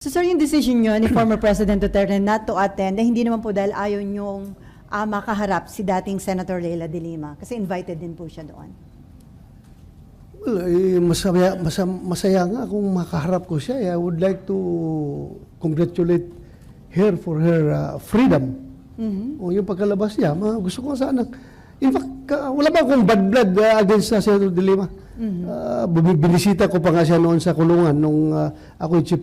So sir, yung decision nyo ni former President Duterte not to attend, eh, hindi naman po dahil ayaw nyong ah, makaharap si dating Senator Leila de Lima kasi invited din po siya doon. Well, eh, masaya, masaya, masaya nga kung makaharap ko siya. I would like to congratulate her for her uh, freedom. O yung pagkalabas niya, ma, gusto ko sana. In fact, ka- wala ba akong bad blood uh, against sa Senator De Lima? Uh, bumi- binisita ko pa nga siya noon sa kulungan nung uh, ako yung Chief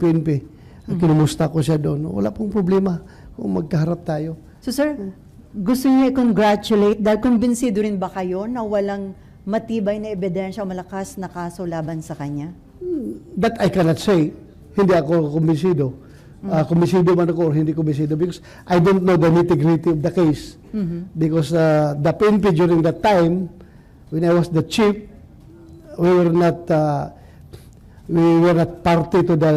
PNP. Kinumusta ko siya doon. Wala pong problema kung magkaharap tayo. So sir, gusto niyo i-congratulate dahil kumbinsido rin ba kayo na walang matibay na ebidensya o malakas na kaso laban sa kanya? That I cannot say. Hindi ako kumbinsido. Uh, kumbinsido man ako or hindi kumbinsido because I don't know the nitty-gritty of the case. Because uh, the PNP during that time, when I was the chief, we were not uh, we were not party to the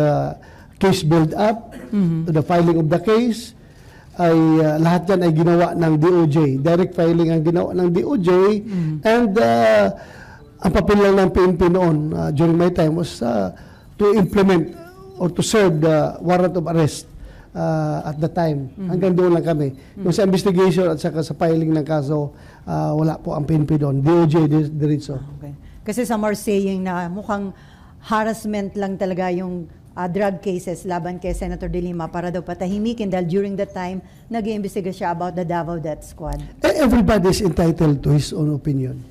case build-up, to the filing of the case. Ay uh, lahat yan ay ginawa ng DOJ. Direct filing ang ginawa ng DOJ. And uh, ang papel lang ng PNP noon uh, during my time was uh, to implement or to serve the warrant of arrest uh, at the time. Hanggang doon lang kami. Yung sa investigation at saka sa filing ng kaso, uh, wala po ang PNP doon. DOJ di- diretso. Okay. Kasi some are saying na mukhang harassment lang talaga yung ah, drug cases laban kay Senator De Lima para daw patahimikin dahil during that time nag-iimbestiga siya about the Davao Death Squad. Eh, Everybody is entitled to his own opinion.